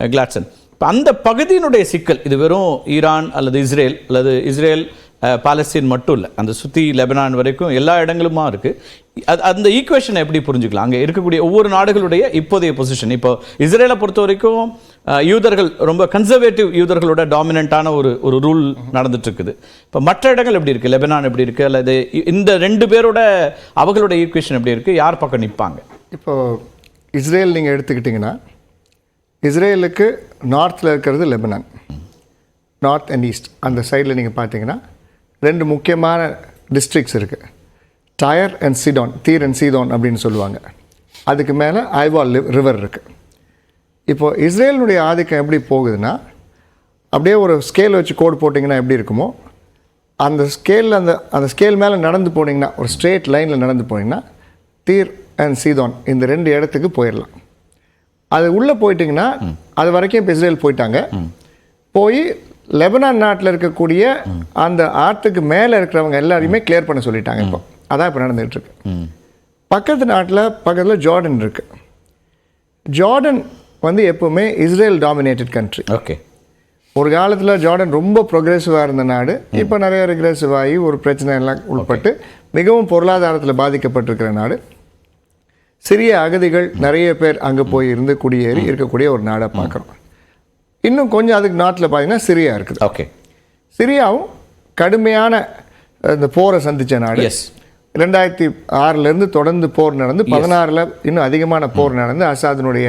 கிளாட்சன் இப்போ அந்த பகுதியினுடைய சிக்கல் இது வெறும் ஈரான் அல்லது இஸ்ரேல் அல்லது இஸ்ரேல் பாலஸ்தீன் மட்டும் இல்லை அந்த சுற்றி லெபனான் வரைக்கும் எல்லா இடங்களுமா இருக்குது அந்த ஈக்குவேஷனை எப்படி புரிஞ்சுக்கலாம்? அங்கே இருக்கக்கூடிய ஒவ்வொரு நாடுகளுடைய இப்போதைய பொசிஷன் இப்போ இஸ்ரேலை பொறுத்த வரைக்கும் யூதர்கள் ரொம்ப கன்சர்வேட்டிவ் யூதர்களோட டாமினண்ட்டான ஒரு ஒரு ரூல் நடந்துட்டு இருக்குது இப்போ மற்ற இடங்கள் எப்படி இருக்குது லெபனான் எப்படி இருக்குது அல்லது இந்த ரெண்டு பேரோட அவங்களோட ஈக்குவேஷன் எப்படி இருக்குது யார் பக்கம் நிற்பாங்க இப்போது இஸ்ரேல் நீங்கள் எடுத்துக்கிட்டிங்கன்னா இஸ்ரேலுக்கு நார்த்தில் இருக்கிறது லெபனான். North and east. அந்த சைடில் நீங்கள் பார்த்தீங்கன்னா ரெண்டு முக்கியமான டிஸ்ட்ரிக்ட்ஸ் இருக்குது Tyre and Sidon Tyre and Sidon அப்படின்னு சொல்லுவாங்க. அதுக்கு மேலே ஐவால் ரிவர் இருக்குது இப்போ இஸ்ரேலினுடைய ஆதிக்கம் எப்படி போகுதுன்னா அப்படியே ஒரு ஸ்கேல் வச்சு கோடு போட்டிங்கன்னா எப்படி இருக்குமோ அந்த ஸ்கேலில் அந்த அந்த ஸ்கேல் மேலே நடந்து போனீங்கன்னா ஒரு ஸ்ட்ரெயிட் லைனில் நடந்து போனீங்கன்னா தீர் அண்ட் சீதோன் இந்த ரெண்டு இடத்துக்கு போயிடலாம் அது உள்ளே போயிட்டிங்கன்னா அது வரைக்கும் இப்போ இஸ்ரேல் போயிட்டாங்க. போய் லெபனான் நாட்டில் இருக்கக்கூடிய அந்த ஆற்றுக்கு மேலே இருக்கிறவங்க எல்லாரையுமே கிளியர் பண்ண சொல்லிட்டாங்க இப்போ. அதான் இப்போ நடந்துகிட்டு இருக்கு பக்கத்து நாட்டில் பக்கத்தில் ஜார்டன் இருக்கு. ஜார்டன் வந்து எப்பவுமே இஸ்ரேல் டாமினேட்டட் கண்ட்ரி ஓகே. ஒரு காலத்தில் ஜார்டன் ரொம்ப ப்ரொக்ரெசிவாக இருந்த நாடு. இப்போ நிறைய ரிக்ரெசிவ் ஆகி ஒரு பிரச்சனை எல்லாம் உட்பட்டு மிகவும் பொருளாதாரத்தில் பாதிக்கப்பட்டிருக்கிற நாடு. சிறிய அகதிகள் நிறைய பேர் அங்கே போய் இருந்து குடியேறி இருக்கக்கூடிய ஒரு நாடை பார்க்குறோம். இன்னும் கொஞ்சம் அதுக்கு நாட்டில் பார்த்தீங்கன்னா சிரியா இருக்குது. ஓகே சிரியாவும் கடுமையான இந்த போரை சந்திச்ச நாடு. எஸ் ரெண்டாயிரத்தி ஆறுலேருந்து தொடர்ந்து போர் நடந்து பதினாறில் இன்னும் அதிகமான போர் நடந்து அசாதினுடைய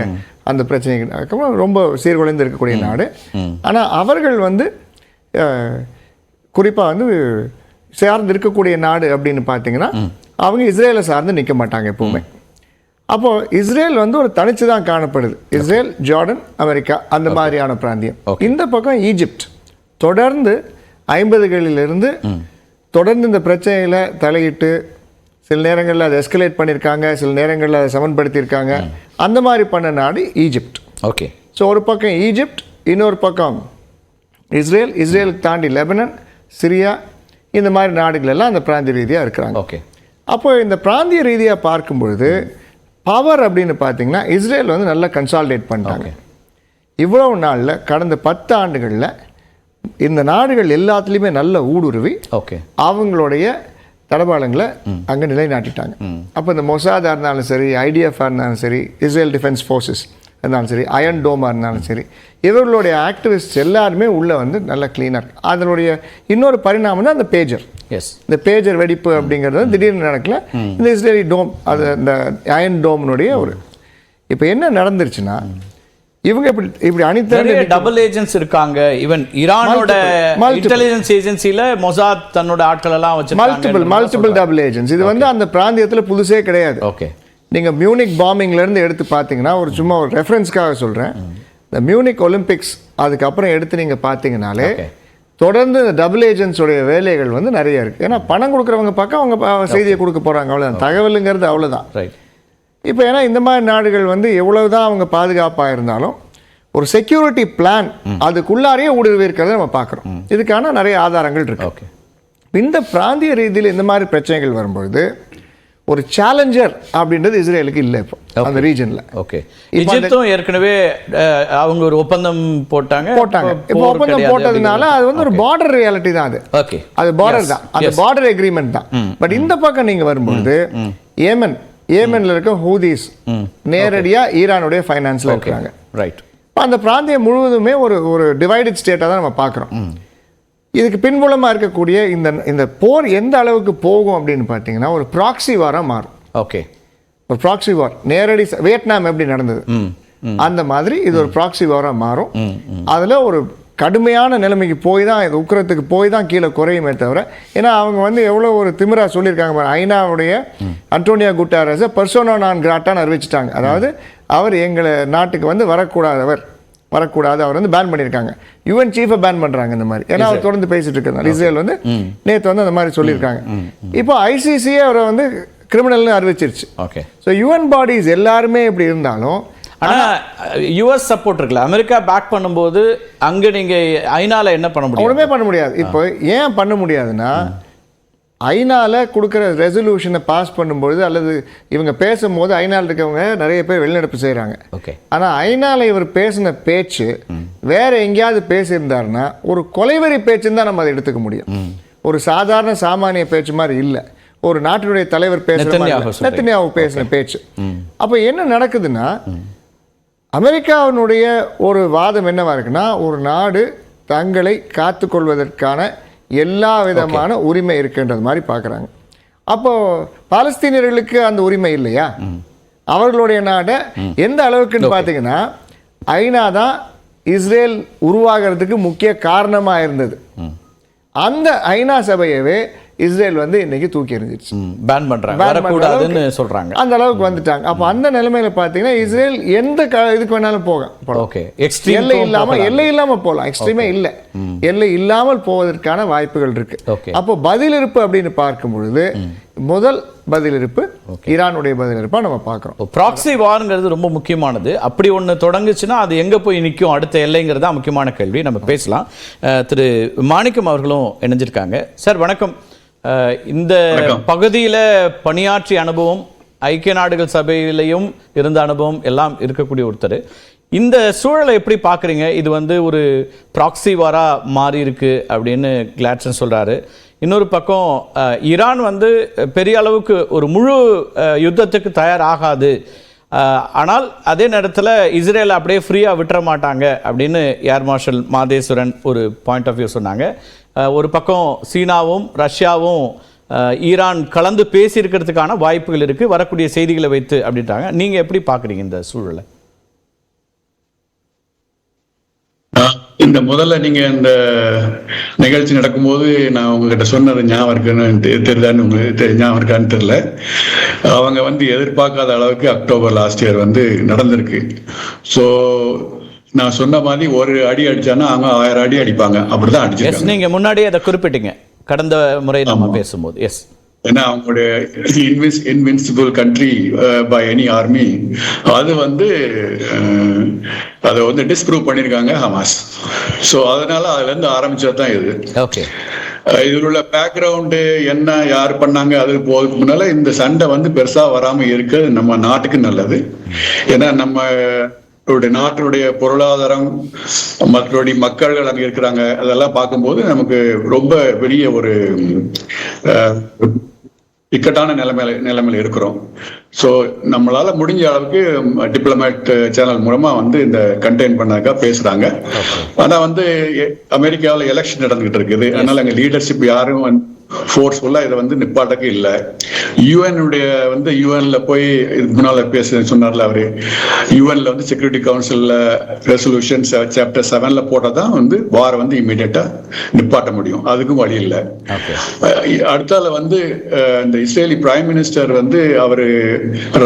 அந்த பிரச்சனைக்கு அப்புறம் ரொம்ப சீர்குலைந்து இருக்கக்கூடிய நாடு. ஆனால் அவர்கள் வந்து குறிப்பாக வந்து சார்ந்து இருக்கக்கூடிய நாடு அப்படின்னு பார்த்தீங்கன்னா அவங்க இஸ்ரேலை சார்ந்து நிற்க மாட்டாங்க எப்பவுமே. அப்போ இஸ்ரேல் வந்து ஒரு தனிச்சு தான் காணப்படுது. இஸ்ரேல் ஜார்டன் அமெரிக்கா அந்த மாதிரியான பிராந்தியம். இந்த பக்கம் ஈஜிப்ட். தொடர்ந்து ஐம்பதுகளிலிருந்து தொடர்ந்து இந்த பிரச்சனையில தலையிட்டு சில நேரங்களில் அதை எஸ்கலேட் பண்ணியிருக்காங்க சில நேரங்களில் அதை சமன்படுத்தியிருக்காங்க. அந்த மாதிரி பண்ண நாடு ஈஜிப்ட். ஓகே ஸோ ஒரு பக்கம் ஈஜிப்ட் இன்னொரு பக்கம் இஸ்ரேல். இஸ்ரேலுக்கு தாண்டி லெபனன் சிரியா இந்த மாதிரி நாடுகள் எல்லாம் அந்த பிராந்திய ரீதியாக இருக்கிறாங்க. ஓகே அப்போ இந்த பிராந்திய ரீதியாக பார்க்கும் பொழுது பவர் அப்படின்னு பார்த்தீங்கன்னா இஸ்ரேல் வந்து நல்லா கன்சால்டேட் பண்ணிட்டாங்க. இவ்வளவு நாளில் கடந்த பத்து ஆண்டுகளில் இந்த நாடுகள் எல்லாத்துலேயுமே நல்ல ஊடுருவி ஓகே அவங்களுடைய தடபாளங்களை அங்கே நிலைநாட்டிட்டாங்க. அப்போ இந்த மொசாதா இருந்தாலும் சரி ஐடிஎஃப் இருந்தாலும் சரி இஸ்ரேல் டிஃபென்ஸ் ஃபோர்ஸஸ் இருந்தாலும் சரி அயன் டோமாக இருந்தாலும் சரி இவர்களுடைய ஆக்டிவிஸ்ட் எல்லாருமே உள்ளே வந்து நல்லா க்ளீனாக இருக்கு. அதனுடைய இன்னொரு பரிணாமம் தான் அந்த பேஜர் எஸ் இந்த பேஜர் வெடிப்பு அப்படிங்கிறது திடீர்னு நடக்கல. இந்த இஸ்ரேலி டோம் அது இந்த அயன் டோம்னுடைய ஒரு இப்போ என்ன நடந்துருச்சுன்னா இவங்க இப்படி இப்படி நிறைய டபுள் ஏஜென்ட்ஸ் இருக்காங்க. ஈவன் ஈரானோட Multiple, multiple. இன்டெலிஜென்ஸ் ஏஜென்சில மொசாத் தன்னோட ஆட்கள் எல்லாம் மல்டிபிள் மல்டிபிள் டபுள் ஏஜென்ட்ஸ் இது வந்து அந்த பிராந்தியத்தில் புதுசே கிடையாது. ஓகே நீங்கள் மியூனிக் பாம்பிங்ல இருந்து எடுத்து பார்த்தீங்கன்னா ஒரு சும்மா ஒரு ரெஃபரன்ஸ்க்காக சொல்கிறேன் இந்த மியூனிக் ஒலிம்பிக்ஸ் அதுக்கப்புறம் எடுத்து நீங்கள் பார்த்தீங்கனாலே. தொடர்ந்து இந்த டபுள் ஏஜென்ட்ஸோடைய வேலைகள் வந்து நிறைய இருக்குது ஏன்னா பணம் கொடுக்குறவங்க பக்கம் அவங்க செய்தியை கொடுக்க போகிறாங்க அவ்வளோதான் தகவலுங்கிறது அவ்வளோதான் ரைட் இப்போ ஏன்னா இந்த மாதிரி நாடுகள் வந்து எவ்வளவுதான் அவங்க பாதுகாப்பாக இருந்தாலும் ஒரு செக்யூரிட்டி பிளான் அதுக்குள்ளாரையே ஊடுருவி இருக்கிறத நம்ம பார்க்குறோம் இதுக்கான நிறைய ஆதாரங்கள் இருக்கு. ஓகே இந்த பிராந்திய ரீதியில் இந்த மாதிரி பிரச்சனைகள் வரும்பொழுது ஒரு சேலஞ்சர் அப்படின்றது இஸ்ரேலுக்கு இல்லை இப்போ அந்த ரீஜனில் ஓகே இஜிப்தும் ஏற்கனவே அவங்க ஒரு ஒப்பந்தம் போட்டாங்க. போட்டாங்க. இப்போ ஒப்பந்தம் போட்டதுனால அது வந்து ஒரு பார்டர் ரியாலிட்டி தான் அது. ஓகே அது பார்டர் தான். அந்த பார்டர் எக்ரிமெண்ட் தான். பட் இந்த பக்கம் நீங்க வரும்பொழுது ஏமன் ஏமன்ல இருக்க ஹூதிஸ் நேரடியா ஈரானுடைய ஃபைனான்ஸ்ல இருக்கிறாங்க. ரைட் இப்ப அந்த பிராந்தியம் முழுவதுமே ஒரு ஒரு டிவைடட் ஸ்டேட்டாக தான் நம்ம பார்க்குறோம். இதுக்கு பின்புலமாக இருக்கக்கூடிய இந்த இந்த போர் எந்த அளவுக்கு போகும் அப்படின்னு பார்த்தீங்கன்னா ஒரு ப்ராக்சி வாரம் மாறும். ஓகே ஒரு ப்ராக்சி வார் நேரடி வியட்நாம் எப்படி நடந்தது? அந்த மாதிரி இது ஒரு ப்ராக்சி வாரா மாறும். அதுல ஒரு கடுமையான நிலைமைக்கு போய் தான் இது உக்கிரத்துக்கு போய் தான் கீழே குறையுமே தவிர ஏன்னா அவங்க வந்து எவ்வளோ ஒரு திமிரா சொல்லியிருக்காங்க பாருங்க ஐநாவுடைய அன்டோனியா குட்டாரஸை பர்சோனோ நான் கிராட்டான்னு அறிவிச்சிட்டாங்க. அதாவது அவர் எங்களை நாட்டுக்கு வந்து வரக்கூடாதவர். வரக்கூடாது. அவர் வந்து பேன் பண்ணியிருக்காங்க. யுஎன் சீஃபை பேன் பண்றாங்க இந்த மாதிரி. ஏன்னா அவர் தொடர்ந்து பேசிட்டு இருக்கிறார் இஸ்ரேல் வந்து நேற்று வந்து அந்த மாதிரி சொல்லியிருக்காங்க. இப்போ ஐசிசியே அவரை வந்து கிரிமினல்னு அறிவிச்சிருச்சு. ஓகே. ஸோ யுஎன் பாடிஸ் எல்லாருமே இப்படி இருந்தாலும் ஆனா யுஎஸ் சப்போர்ட் இருக்குல்ல. அமெரிக்கா பேக் பண்ணும்போது அங்க நீங்க ஐநால என்ன பண்ண முடியும்? ஒன்றுமே பண்ண முடியாது. இப்போ ஏன் பண்ண முடியாதுன்னா ஐநால கொடுக்குற ரெசல்யூஷனை பாஸ் பண்ணும்பொழுது அல்லது இவங்க பேசும்போது ஐநால இருக்கவங்க நிறைய பேர் வெளிநடப்பு செய்கிறாங்க ஓகே ஆனால் ஐநால இவர் பேசின பேச்சு வேற எங்கேயாவது பேசியிருந்தாருன்னா ஒரு கொலைவெறி பேச்சுன்னு தான் நம்ம அதை எடுத்துக்க முடியும். ஒரு சாதாரண சாமானிய பேச்சு மாதிரி இல்லை. ஒரு நாட்டினுடைய தலைவர். நெத்தன்யாகு பேசின பேச்சு. அப்போ என்ன நடக்குதுன்னா அமெரிக்காவினுடைய ஒரு வாதம் என்னவா இருக்குன்னா ஒரு நாடு தங்களை காத்துக்கொள்வதற்கான எல்லா விதமான உரிமை இருக்குன்றது மாதிரி பார்க்குறாங்க. அப்போ பாலஸ்தீனியர்களுக்கு அந்த உரிமை இல்லையா? அவர்களுடைய நாடை எந்த அளவுக்குன்னு பார்த்தீங்கன்னா ஐநா தான் இஸ்ரேல் உருவாகிறதுக்கு முக்கிய காரணமாக இருந்தது. அந்த ஐநா சபையவே இஸ்ரேல் வந்து இன்னைக்கு தூக்கி எறிஞ்சிருச்சு. பேன் பண்றாங்க. வரக்கூடாதுன்னு சொல்றாங்க. அந்த அளவுக்கு வந்துட்டாங்க. அப்போ அந்த நிலைமையில பார்த்தீங்கன்னா இஸ்ரேல் எந்த க இதுக்கு வேணாலும் போக. ஓகே. எக்ஸ்ட்ரீம் எல்லை இல்லாம எல்லை இல்லாம போகலாம் எக்ஸ்ட்ரீமே இல்ல. எல்லை இல்லாமல் போவதற்கான வாய்ப்புகள் இருக்கு. Okay. அப்போ பதிலிருப்பு அப்படின்னு பார்க்கும் பொழுது முதல் பதிலிருப்பு ஈரானுடைய பதிலிருப்பா நம்ம பார்க்கிறோம். ப்ராக்ஸி வார்ங்கிறது ரொம்ப முக்கியமானது. அப்படி ஒன்று தொடங்குச்சுன்னா அது எங்கே போய் நிற்கும் அடுத்த எல்லைங்கிறது தான் முக்கியமான கேள்வி. நம்ம பேசலாம். திரு மாணிக்கம் அவர்களும் இணைஞ்சிருக்காங்க. சார் வணக்கம். இந்த பகுதியில் பணியாற்றிய அனுபவம் ஐக்கிய நாடுகள் சபையிலையும் இருந்த அனுபவம் எல்லாம் இருக்கக்கூடிய ஒருத்தர். இந்த சூழலை எப்படி பார்க்குறீங்க? இது வந்து ஒரு ப்ராக்ஸி வாரா மாறி இருக்கு அப்படின்னு கிளாட்சன் சொல்றாரு. இன்னொரு பக்கம் ஈரான் வந்து பெரிய அளவுக்கு ஒரு முழு யுத்தத்துக்கு தயாராகாது. ஆனால் அதே நேரத்தில் இஸ்ரேல் அப்படியே ஃப்ரீயாக விட்டுற மாட்டாங்க அப்படின்னு ஏர் மார்ஷல் மாதேஸ்வரன் ஒரு பாயிண்ட் ஆஃப் வியூ சொன்னாங்க. ஒரு பக்கம் சீனாவும் ரஷ்யாவும் ஈரான் கலந்து பேசியிருக்கிறதுக்கான வாய்ப்புகள் இருக்குது வரக்கூடிய செய்திகளை வைத்து அப்படின்றாங்க. நீங்கள் எப்படி பார்க்குறீங்க இந்த சூழலை? இந்த முதல்ல நீங்க இந்த நிகழ்ச்சி நடக்கும்போது நான் உங்ககிட்ட சொன்னது ஞாபகம் இருக்குன்னு தெரியுதான்னு உங்களுக்கு ஞாபகம் இருக்கான்னு தெரியல. அவங்க வந்து எதிர்பார்க்காத அளவுக்கு அக்டோபர் லாஸ்ட் இயர் வந்து நடந்திருக்கு. ஸோ நான் சொன்ன மாதிரி ஒரு அடி அடிச்சானா அவங்க ஆயிரம் அடி அடிப்பாங்க. அப்படிதான் எஸ் அடிச்சிருக்காங்க நீங்கள் முன்னாடியே அதை குறிப்பிட்டீங்க. கடந்த முறை நம்ம பேசும்போது. எஸ் ஏன்னா அவங்களுடைய invince invincible country by any army அது வந்து அஹ், அதை வந்து டிஸ்ப்ரூவ் பண்ணியிருக்காங்க ஹமாஸ். ஸோ அதனால அதுல இருந்து ஆரம்பிச்சது தான் இது. ஓகே அஹ், இதில் உள்ள பேக்ரவுண்டு என்ன யார் பண்ணாங்க அது போகிறதுக்கு முன்னால இந்த சண்டை வந்து பெருசா வராம இருக்கிறது நம்ம நாட்டுக்கு நல்லது. ஏன்னா நம்ம நம்மளுடைய நாட்டினுடைய பொருளாதாரம் மற்றபடி மக்கள்கள் அங்க இருக்கிறாங்க அதெல்லாம் பார்க்கும்போது நமக்கு ரொம்ப பெரிய ஒரு இக்கட்டான நிலைமையில நிலைமையில இருக்கிறோம். ஸோ நம்மளால முடிஞ்ச அளவுக்கு டிப்ளமேட் சேனல் மூலமா வந்து இந்த கண்டெயின் பண்ணாக்கா பேசுறாங்க. ஆனா வந்து அமெரிக்காவில் எலெக்ஷன் நடந்துகிட்டு இருக்குது. அதனால அங்க லீடர்ஷிப் யாரும் வந்து ஃபோர்ஸ்ஃபுல்லா இதை வந்து நிப்பாட்டக்கு இல்லை. யுஎனுடைய வந்து யுஎன்ல போய் இதுக்கு முன்னால பேச சொன்னார்ல அவரு. யுஎன்ல வந்து செக்யூரிட்டி கவுன்சில்ல ரெசல்யூஷன் சாப்டர் செவன்ல போட்டால் தான் வந்து வார வந்து இமீடியட்டா நிப்பாட்ட முடியும். அதுக்கும் வழி இல்லை. அடுத்தால வந்து இந்த இஸ்ரேலி பிரைம் மினிஸ்டர் வந்து அவரு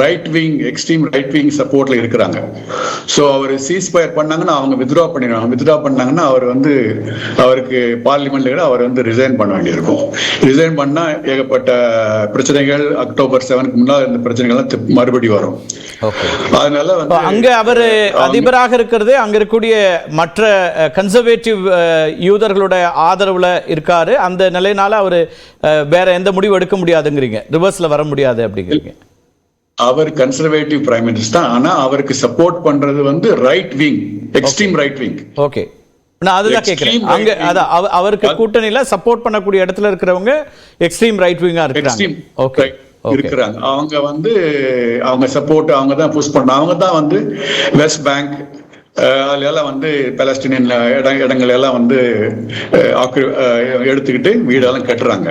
right wing extreme right wing சப்போர்ட்ல இருக்கிறாங்க. ஸோ அவர் சீஸ் ஃபயர் பண்ணாங்கன்னா அவங்க வித்ட்ரா பண்ணிடுவாங்க. வித்ட்ரா பண்ணாங்கன்னா அவர் வந்து அவருக்கு பார்லிமெண்ட்ல கூட அவர் வந்து ரிசைன் பண்ண வேண்டியிருக்கும். ரிசைன் பண்ணா ஏகப்பட்ட பிரச்சனைகள் அக்டோபர் செவனுக்கு முன்னால் இருந்த பிரச்சனைகள்லாம் திருப்பி மறுபடி வரும். ஓகே. அதனால வந்து அங்க அவர் அதிபராக இருக்கிறது அங்க இருக்கக்கூடிய மற்ற கன்சர்வேட்டிவ் யூதர்களோட ஆதரவுல இருக்காரு. அந்த நிலையினால அவர் வேற எந்த முடிவு எடுக்க முடியாதுங்கிறீங்க. ரிவர்ஸ்ல வர முடியாது அப்படிங்கிறீங்க. அவர் கன்சர்வேட்டிவ் பிரைம் மினிஸ்டர் தான். ஆனா அவருக்கு சப்போர்ட் பண்றது வந்து right wing extreme right wing okay நான் அதுதான் கேட்கிறேன் அங்க. அதான் அவ- அவருக்கு கூட்டணியில சப்போர்ட் பண்ணக்கூடிய இடத்துல இருக்கிறவங்க எக்ஸ்ட்ரீம் ரைட் விங்கா இருக்கிறாங்க. ஓகே இருக்கிறாங்க. அவங்க வந்து அவங்க சப்போர்ட் அவங்க தான் புஷ் பண்ண அவங்க தான் வந்து வெஸ்ட் பேங்க் அதுல எல்லாம் வந்து பலஸ்டீனியன் இட இடங்கள் எல்லாம் வந்து எடுத்துக்கிட்டு வீடெல்லாம் கட்டுறாங்க.